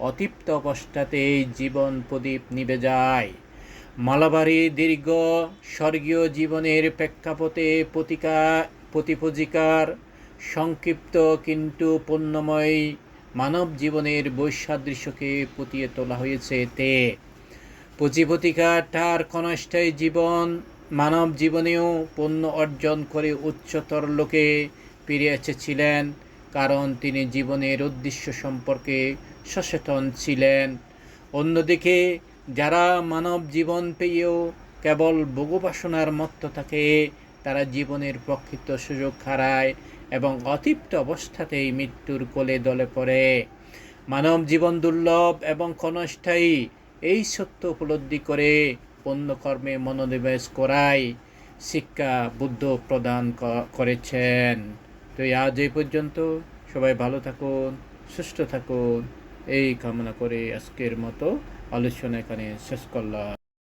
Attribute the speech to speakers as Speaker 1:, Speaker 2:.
Speaker 1: অতিপ্ত অবস্থাতেই জীবন প্রদীপ নিভে যায়। মালাবাড়ি দীর্ঘ স্বর্গীয় জীবনের প্রেক্ষাপটে প্রতিকা প্রতিপজিকার সংক্ষিপ্ত কিন্তু পূর্ণময় মানব জীবনের বৈসাদৃশ্যকে ফুটিয়ে তোলা হয়েছে এতে। পুঁজিপতিকা তার ক্ষণস্থায়ী জীবন, মানব জীবনেও পণ্য অর্জন করে উচ্চতর লোকে ফিরে এসেছিলেন। কারণ তিনি জীবনের উদ্দেশ্য সম্পর্কে সচেতন ছিলেন। অন্যদিকে, যারা মানব জীবন পেয়েও কেবল ভোগবাসনার মত্ত থাকে, তারা জীবনের প্রকৃত সুযোগ হারায় এবং অতিপ্ত অবস্থাতেই মৃত্যুর কোলে দলে পড়ে। মানব জীবন দুর্লভ এবং ক্ষণস্থায়ী, এই সত্য উপলব্ধি করে পুণ্যকর্মে মনোনিবেশ করাই শিক্ষা বুদ্ধ প্রদান করেছেন। তো আজ এই পর্যন্ত। সবাই ভালো থাকুন, সুস্থ থাকুন। এই কামনা করে আজকের মতো আলোচনা এখানে শেষ করলাম।